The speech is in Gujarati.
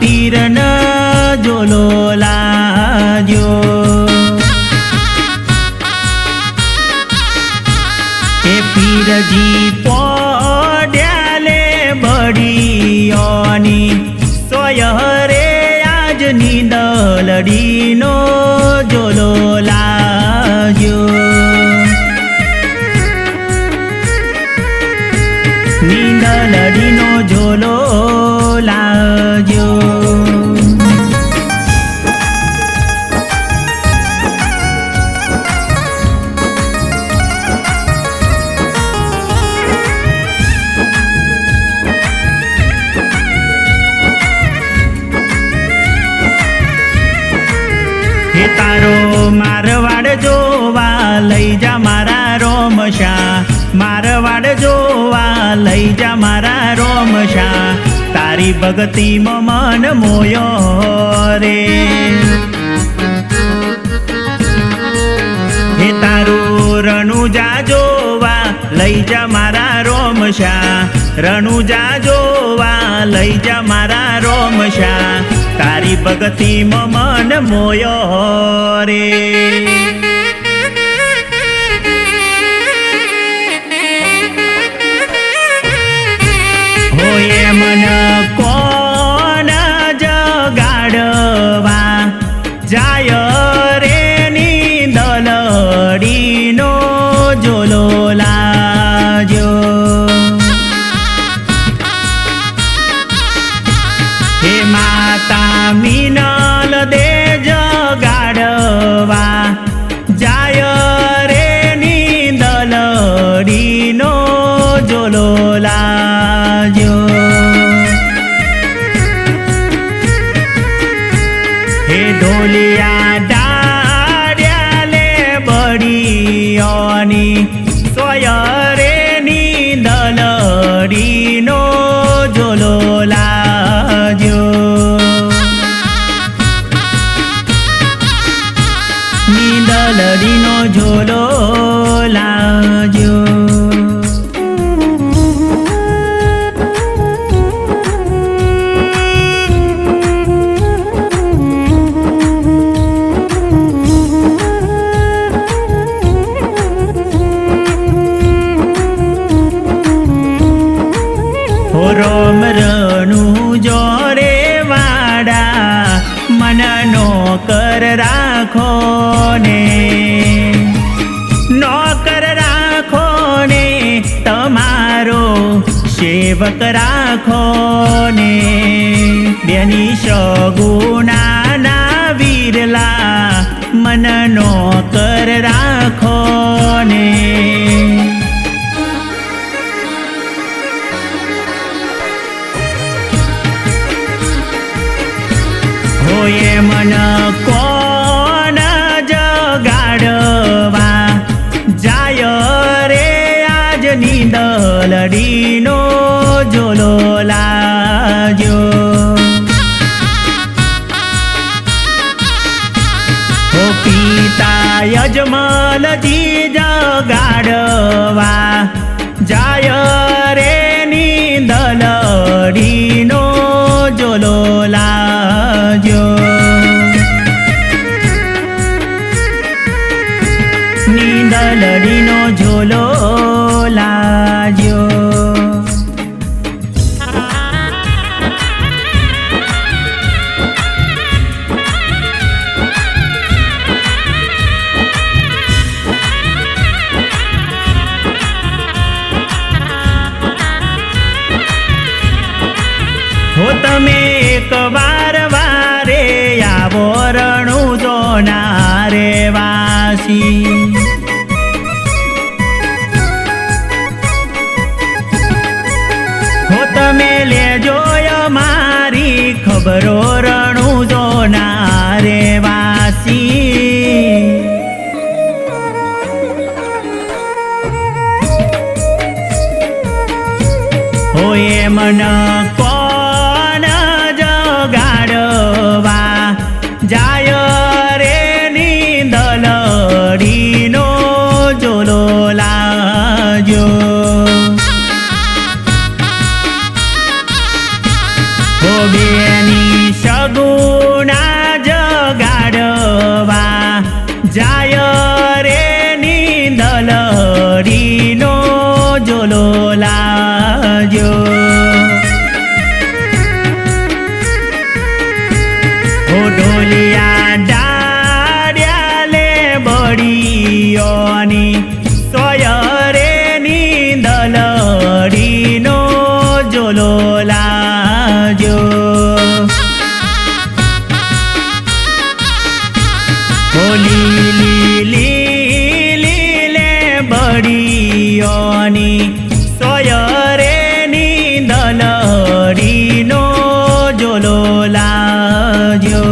પીરન જોલો લાગ્યો એ પીરજી પોડ્યાલે બડીઓની આજ આજની દલડીનો જોલો લાજ્યો નીંદલડીનો જોલો મારવાડ જોવા લઈ જા મારા રોમશા તારી ભગતી મન મોયો રે. હે તારું રણુજા જોવા લઈ જા મારા રોમશા રણુજા જોવા લઈ જા મારા રોમશા તારી ભગતી મન મોયો રે. સેવક રાખો ને બેની સગુણાના વીરલા મનનો કર રાખો. પિતા યજમલજી જગાડવા જાય જબરો રણું જોનારે વાસી હોય મન કો રે ની દલરીનો જોલો લાજો ઓ ઢોલિયા ડાડ્યા લે બડીઓની સોય રે ની દલરીનો જોલો લાજો Olili yo.